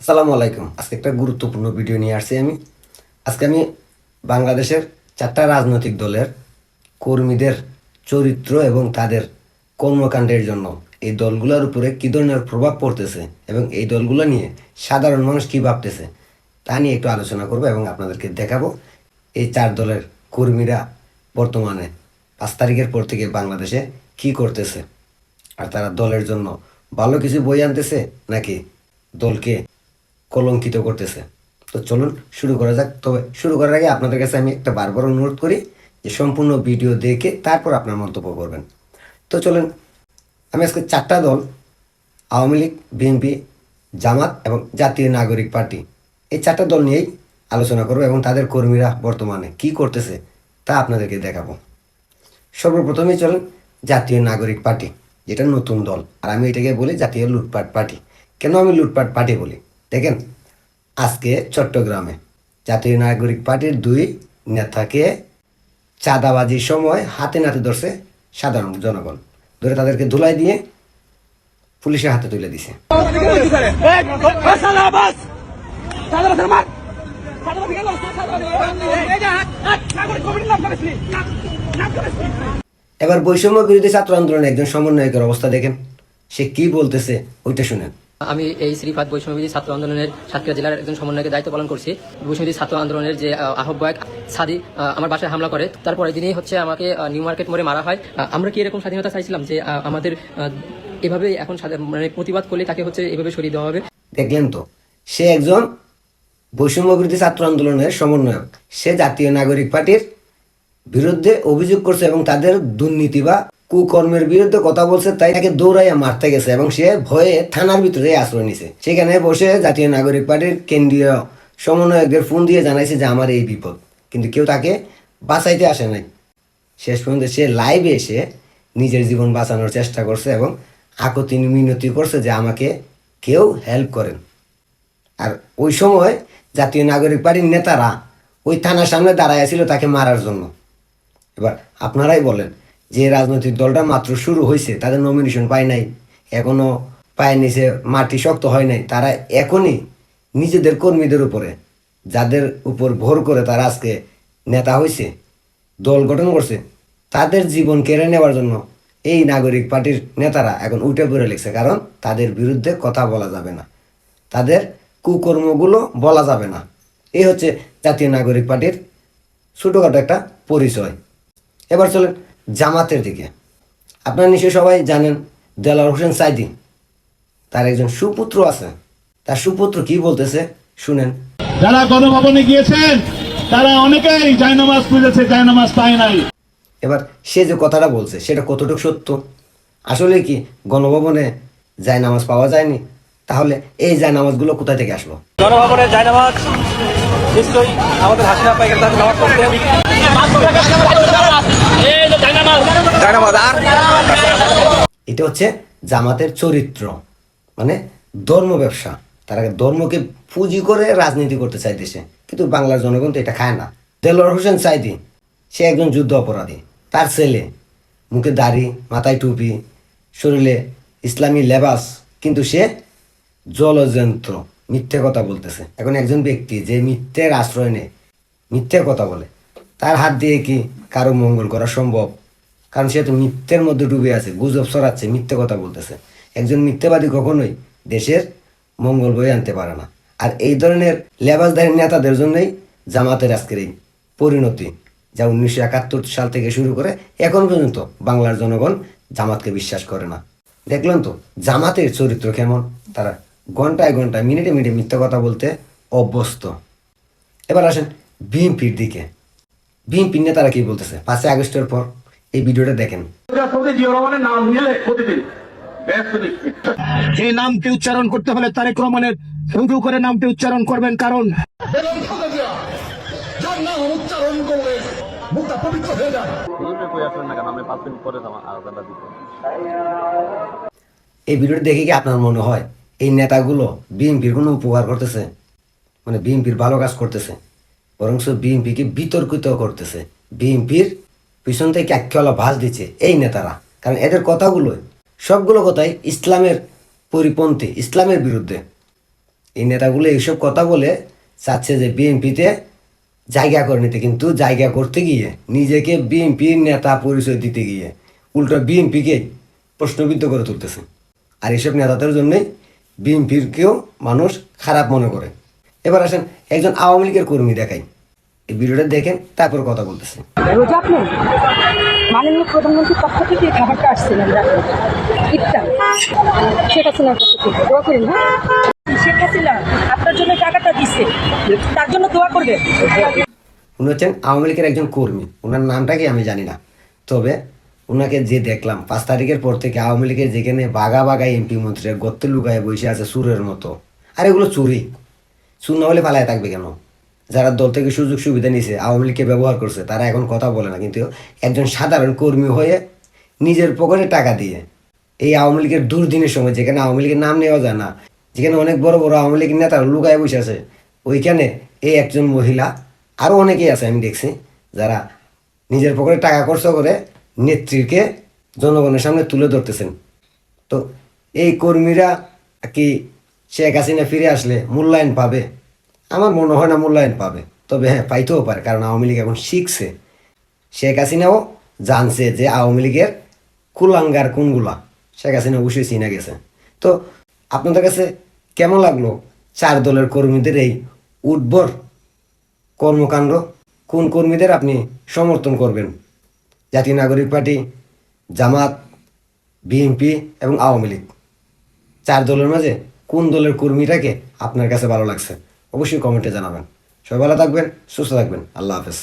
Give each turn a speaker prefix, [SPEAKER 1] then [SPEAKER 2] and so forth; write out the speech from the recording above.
[SPEAKER 1] আসসালামু আলাইকুম। আজকে একটা গুরুত্বপূর্ণ ভিডিও নিয়ে আসছি আমি। আজকে আমি বাংলাদেশের চারটা রাজনৈতিক দলের কর্মীদের চরিত্র এবং তাদের কর্মকাণ্ডের জন্য এই দলগুলোর উপরে কী ধরনের প্রভাব পড়তেছে এবং এই দলগুলো নিয়ে সাধারণ মানুষ কী ভাবতেছে তা নিয়ে একটু আলোচনা করব এবং আপনাদেরকে দেখাবো। এই চার দলের কর্মীরা বর্তমানে পাঁচ তারিখের পর থেকে বাংলাদেশে কী করতেছে? আর তারা দলের জন্য ভালো কিছু বই আনতেছে নাকি দলকে কলঙ্কিত করতেছে। তো চলুন শুরু করা যাক। তবে শুরু করার আগে আপনাদের কাছে আমি একটা বারবার অনুরোধ করি যে সম্পূর্ণ ভিডিও দেখে তারপর আপনার মন্তব্য করবেন। তো চলুন, আমি আজকে চারটা দল, আওয়ামী লীগ, বিএনপি, জামাত এবং জাতীয় নাগরিক পার্টি, এই চারটা দল নিয়েই আলোচনা করব এবং তাদের কর্মীরা বর্তমানে কি করতেছে তা আপনাদেরকে দেখাবো। সর্বপ্রথমেই চলেন জাতীয় নাগরিক পার্টি, যেটা নতুন দল। আর আমি এটাকে বলি জাতীয় লুটপাট পার্টি। কেন আমি লুটপাট পার্টি বলি? দেখেন, আজকে চট্টগ্রামে জাতীয় নাগরিক পার্টির দুই নেতাকে চাঁদাবাজির সময় হাতে নাতে ধরছে সাধারণ জনগণ। ধরে তাদেরকে ধুলাই দিয়ে পুলিশের হাতে তুলে দিছে। এবার বৈষম্য বিরোধী ছাত্র আন্দোলনের একজন সমন্বয়কের অবস্থা দেখেন, সে কি বলতেছে ওইটা শুনেন।
[SPEAKER 2] আমি এই শ্রীপাদ বৈষম্যবিধি ছাত্র আন্দোলনের সাতক্ষীরা জেলার একজন সমন্বয়কে দায়িত্ব পালন করছি। বৈষম্যবিধি ছাত্র আন্দোলনের যে আহ, আহ্বায়ক সাদি আমার বাসায় হামলা করে। তারপরে দিনই হচ্ছে আমাকে নিউ মার্কেট মোড়ে মারা হয়। আমরা কি এরকম স্বাধীনতা চাইছিলাম যে আমাদের এভাবে এখন মানে প্রতিবাদ করলে তাকে হচ্ছে এভাবে সরিয়ে দেওয়া হবে?
[SPEAKER 1] দেখলেন তো সে একজন বৈষম্য বিরোধী ছাত্র আন্দোলনের সমন্বয়ক। সে জাতীয় নাগরিক পার্টির বিরুদ্ধে অভিযোগ করছে এবং তাদের দুর্নীতি বা কুকর্মের বিরুদ্ধে কথা বলছে, তাই তাকে দৌড়াইয়া মারতে গেছে এবং সে ভয়ে থানার ভিতরে আশ্রয় নিছে। সেখানে বসে জাতীয় নাগরিক পার্টির কেন্দ্রীয় সমন্বয়কদের ফোন দিয়ে জানাইছে যে, আমার এই বিপদ। কিন্তু কেউ তাকে বাঁচাইতে আসে নাই। শেষ পর্যন্ত সে লাইভে এসে নিজের জীবন বাঁচানোর চেষ্টা করছে এবং আকুতি মিনতি করছে যে, আমাকে কেউ হেল্প করেন। আর ওই সময় জাতীয় নাগরিক পার্টির নেতারা ওই থানার সামনে দাঁড়ায় ছিল তাকে মারার জন্য। এবার আপনারাই বলেন যে রাজনৈতিক দলটা মাত্র শুরু হয়েছে তাদের নমিনেশন পায় নাই, এখনও পায় নিছে মাটি শক্ত হয় নাই, তারা এখনই নিজেদের কর্মীদের উপরে, যাদের উপর ভর করে তারা আজকে নেতা হয়েছে দল গঠন করছে, তাদের জীবন কেড়ে নেওয়ার জন্য এই নাগরিক পার্টির নেতারা এখন উঠে পড়ে লিখছে, কারণ তাদের বিরুদ্ধে কথা বলা যাবে না, তাদের কুকর্মগুলো বলা যাবে না। এই হচ্ছে জাতীয় নাগরিক পার্টির ছোটোখাটো একটা পরিচয়। এবার চলেন জামাতের দিকে। আপনারা নিশ্চয়ই সবাই জানেন দেলার হোসেন সাইদি তার একজন সুপুত্র আছে। তার সুপুত্র কি বলতেছে? শুনেন।
[SPEAKER 3] যারা গণভবনে গিয়েছেন তারা অনেকেই জায়নামাজ খুঁজেছে জায়নামাজ পায় নাই।
[SPEAKER 1] এবার সে যে কথাটা বলছে সেটা কতটুকু সত্য? আসলে কি গণভবনে যায় নামাজ পাওয়া যায়নি? তাহলে এই যায় নামাজগুলো কোথায় থেকে আসলো?
[SPEAKER 4] জনভবনের জায়নামাজ নিশ্চয়ই আমাদের হাসিনা পাইকার তাদের নামাজ পড়তে জায়নামাজ আর
[SPEAKER 1] এটা হচ্ছে জামাতের চরিত্র মানে ধর্ম ব্যবসা। তারা ধর্মকে পুঁজি করে রাজনীতি করতে চাই দেশে, কিন্তু বাংলার জনগণ তো এটা খায় না। দেলোয়ার হোসেন সাইদি, সে একজন যুদ্ধ অপরাধী। তার ছেলে, মুখে দাড়ি, মাথায় টুপি, শরীরে ইসলামী লেবাস, কিন্তু সে জলযন্ত্র, মিথ্যে কথা বলতেছে। এখন একজন ব্যক্তি যে মিথ্যের আশ্রয় নেয়, মিথ্যে কথা বলে, তার হাত দিয়ে কি কারও মঙ্গল করা সম্ভব? কারণ সে তো মিথ্যের মধ্যে ডুবে আছে, গুজব ছড়াচ্ছে, মিথ্যে কথা বলতেছে। একজন মিথ্যেবাদী কখনোই দেশের মঙ্গল বয়ে আনতে পারে না। আর এই ধরনের লেবাসধারী নেতাদের জন্যই জামাতের আজকের এই পরিণতি, যা উনিশশো একাত্তর সাল থেকে শুরু করে এখন পর্যন্ত বাংলার জনগণ জামাতকে বিশ্বাস করে না। দেখলেন তো, জামাতের চরিত্র কেমন? তারা ঘন্টায় ঘন্টায়, মিনিটে মিনিটে মিথ্যা কথা বলতে অভ্যস্ত। এবার আসেন বিএনপির দিকে। বিএনপির নেতারা কি বলতেছে? পাঁচই আগস্টের পর এই ভিডিওটা দেখেন।
[SPEAKER 3] এই নামটি উচ্চারণ করতে হলে তারেক রহমানের রুজু করে নামটি উচ্চারণ করবেন কারণ
[SPEAKER 1] এই ভিডিওটা দেখে কি আপনার মনে হয় এই নেতাগুলো বিএনপির কোনো উপকার করতেছে? মানে বিএনপির ভালো কাজ করতেছে বরং বিএনপিকে বিতর্কিত করতেছে। বিএনপির পিছন থেকে একলা ভাস দিচ্ছে এই নেতারা। কারণ এদের কথাগুলো, সবগুলো কথাই ইসলামের পরিপন্থী, ইসলামের বিরুদ্ধে। এই নেতাগুলো এইসব কথা বলে চাচ্ছে যে বিএনপিতে জায়গা করে নিতে, কিন্তু জায়গা করতে গিয়ে, নিজেকে বিএনপির নেতা পরিচয় দিতে গিয়ে, উল্টো বিএনপিকে প্রশ্নবিদ্ধ করে তুলতেছে। আর এইসব নেতাদের জন্যই বিএনপিরকেও মানুষ খারাপ মনে করে। এবার আসেন একজন আওয়ামী লীগের কর্মী দেখাই। এই ভিডিওটা দেখেন তারপর কথা বলতেছে।
[SPEAKER 5] আপনি মাননীয় প্রধানমন্ত্রীর পক্ষ থেকে এই খাবারটা আসছিল আমরা ইফতার। শেখ হাসিনার পক্ষ থেকে দোয়া করেন হ্যাঁ? শেখ হাসিনা আপনার জন্য টাকাটা দিচ্ছে তার জন্য দোয়া করবে।
[SPEAKER 1] উনি হচ্ছেন আওয়ামী লীগের একজন কর্মী ওনার নামটা কি আমি জানি না। তবে ওনাকে যে দেখলাম পাঁচ তারিখের পর থেকে আওয়ামী লীগের যেখানে বাঘা বাঘা এমপি মন্ত্রীরা গর্তে লুকায় বসে আছে সুরের মতো। আর এগুলো চুরি। চুর না হলে পালায় থাকবে কেন? যারা দল থেকে সুযোগ সুবিধা নিছে, আওয়ামী লীগকে ব্যবহার করছে, তারা এখন কথা বলে না। কিন্তু একজন সাধারণ কর্মী হয়ে নিজের পকেটে টাকা দিয়ে এই আওয়ামী লীগের দুর্দিনের সময়, যেখানে আওয়ামী লীগের নাম নেওয়া যায় না, যেখানে অনেক বড় বড় আওয়ামী লীগের নেতারা লুকায় বসে আছে, ওইখানে এই একজন মহিলা আরও অনেকেই আছে আমি দেখছি, যারা নিজের পকেটে টাকা খরচ করে নেত্রীকে জনগণের সামনে তুলে ধরতেছেন। তো এই কর্মীরা কি শেখ হাসিনা ফিরে আসলে মূল্যায়ন পাবে? আমার মনে হয় না মূল্যায়ন পাবে। তবে হ্যাঁ পাইতেও পারে, কারণ আওয়ামী লীগ এখন শিখছে। শেখ হাসিনাও জানছে যে আওয়ামী লীগের কুলাঙ্গার কোনগুলা। শেখ হাসিনা অবশ্যই চিনে গেছে। তো আপনাদের কাছে কেমন লাগল চার দলের কর্মীদের এই উদ্ভর কর্মকাণ্ড? কোন কর্মীদের আপনি সমর্থন করবেন? জাতীয় নাগরিক পার্টি, জামাত, বিএনপি এবং আওয়ামী লীগ। চার দলের মাঝে কোন দলের কর্মীটাকে আপনার কাছে ভালো লাগছে? অবশ্যই কমেন্টে জানাবেন। সবাই ভালো থাকবেন সুস্থ থাকবেন। আল্লাহ হাফেজ।